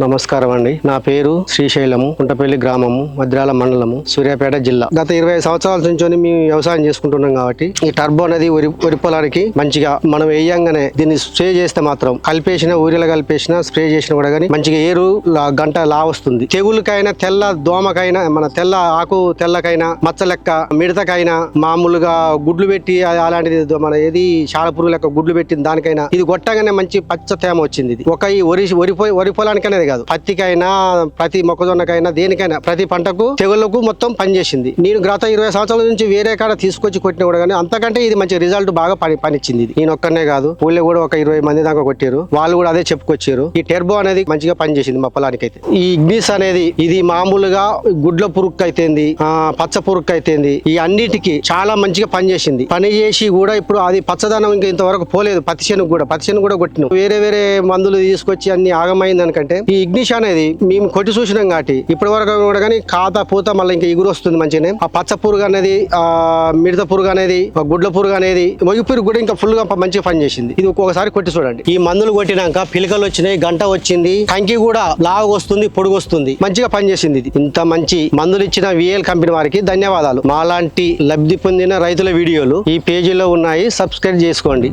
నమస్కారం అండి. నా పేరు శ్రీశైలము కుంటపల్లి గ్రామము మద్రాల మండలము సూర్యాపేట జిల్లా. గత ఇరవై సంవత్సరాల నుంచి మేము వ్యవసాయం చేసుకుంటున్నాం కాబట్టి ఈ టర్బో అనేది వరి వరి పొలానికి మంచిగా మనం వేయంగానే దీన్ని స్ప్రే చేస్తే మాత్రం కలిపేసిన ఊరిలో కలిపేసిన స్ప్రే చేసిన కూడా కానీ మంచిగా ఏరు లా- గంట లా వస్తుంది. తెగులకైనా తెల్ల దోమకైనా మన తెల్ల ఆకు తెల్లకైనా మచ్చ లెక్క మిడతకైనా మామూలుగా గుడ్లు పెట్టి అలాంటిది మన ఏది శాల పురుగు లెక్క గుడ్లు పెట్టిన దానికైనా ఇది కొట్టగానే మంచి పచ్చ తేమ వచ్చింది ఇది. ఒక ఈ వరి వరి పొ- వరి పొలానికి అనేది కాదు. పత్తికైనా ప్రతి మొక్కజొన్నకైనా దేనికైనా ప్రతి పంటకు తెగుళ్ళకు మొత్తం పనిచేసింది. నేను గత ఇరవై సంవత్సరాల నుంచి వేరే కాడ తీసుకొచ్చి కొట్టిన కూడా కానీ అంతకంటే ఇది మంచి రిజల్ట్ బాగా పని పనిచ్చింది ఇది. నేను ఒక్కనే కాదు. ఊళ్ళో కూడా ఒక ఇరవై మంది దాకా కొట్టారు వాళ్ళు కూడా అదే చెప్పుకొచ్చారు ఈ టెర్బో అనేది మంచిగా పనిచేసింది మా పొలానికైతే. అయితే ఈ ఇగ్నిస్ అనేది ఇది మామూలుగా గుడ్ల పురుక్కు అయితేంది పచ్చ పురుక్కు అయితేంది ఈ అన్నిటికి చాలా మంచిగా పనిచేసింది. పని చేసి కూడా ఇప్పుడు అది పచ్చదనం ఇంకా ఇంతవరకు పోలేదు. పత్తి చేనుకు కూడా పత్తి చేనుకు కూడా కొట్టిన. వేరే వేరే మందులు తీసుకొచ్చి అన్ని ఆగమైంది అనుకంటే ఈ ఇగ్నిష్ అనేది మేము కొట్టి చూసినాం కాబట్టి ఇప్పటి వరకు కూడా కానీ కాత పూత మళ్ళీ ఇంకా ఎగురు వస్తుంది మంచిగానే. ఆ పచ్చ పురుగు అనేది ఆ మిడత పురుగు అనేది గుడ్ల పురుగు అనేది మొగి పురుగు కూడా ఇంకా ఫుల్గా మంచిగా పనిచేసింది. ఇది ఒక్కొక్కసారి కొట్టి చూడండి. ఈ మందులు కొట్టినాక పిలకలు వచ్చినాయి గంట వచ్చింది కంకి కూడా లాగు వస్తుంది పొడుగు వస్తుంది మంచిగా పనిచేసింది ఇది. ఇంత మంచి మందులు ఇచ్చిన విఎల్ కంపెనీ వారికి ధన్యవాదాలు. మాలాంటి లబ్ధి పొందిన రైతుల వీడియోలు ఈ పేజీలో ఉన్నాయి. సబ్స్క్రైబ్ చేసుకోండి.